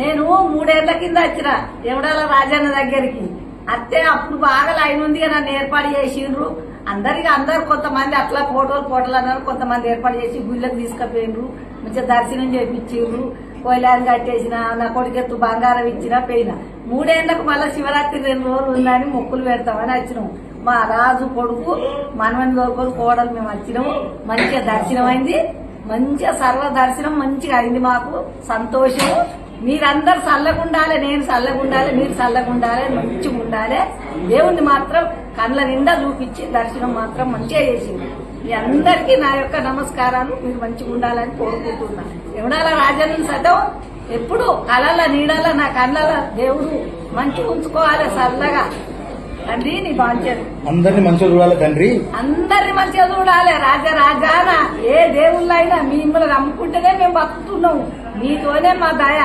నేను మూడేళ్ళ కింద వచ్చిన ఎవడాల రాజన్న దగ్గరికి. అత్తే అప్పుడు బాగా లైన్ ఉంది నన్ను ఏర్పాటు చేసిండ్రు. అందరికి అందరు కొంతమంది అట్లా ఫోటోలు ఫోటోలు అన్నారు. కొంతమంది ఏర్పాటు చేసి గుళ్ళకి తీసుకుపోయినరు మంచిగా దర్శనం చేపించిండ్రు. కోయిలాన్ని కట్టేసిన నా కొడుకెత్తు బంగారం ఇచ్చిన పోయిన. మూడేళ్ళకు మళ్ళీ శివరాత్రి రెండు రోజులు ఉందని మొక్కులు పెడతామని వచ్చినాము మా రాజు కొడుకు మనవని దొరకరు కోడలు మేము వచ్చినాము. మంచిగా దర్శనం అయింది మంచిగా సర్వ దర్శనం మంచిగా అయింది మాకు. సంతోషం మీరందరు చల్లగుండాలి నేను చల్లగుండాలి మీరు చల్లగుండాలి మంచిగా ఉండాలి దేవుణ్ణి మాత్రం కళ్ళ నిండా చూపించి దర్శనం మాత్రం మంచిగా చేసింది. మీ అందరికీ నా యొక్క నమస్కారాలు. మీరు మంచిగా ఉండాలని కోరుకుంటున్నా. ఎవడాల రాజన్న సతం? ఎప్పుడు కళల నీడల నా కళ్ళల దేవుడు మంచిగా ఉంచుకోవాలి చల్లగా. తండ్రి నీ బాధ్యత అందరిని మంచిగా చూడాలి తండ్రి. అందరిని మంచిగా చూడాలి. రాజ రాజాన ఏ దేవుళ్ళైనా మిమ్మల్ని నమ్ముకుంటేనే మేము బతుకుతున్నాము మీతోనే మా దయ.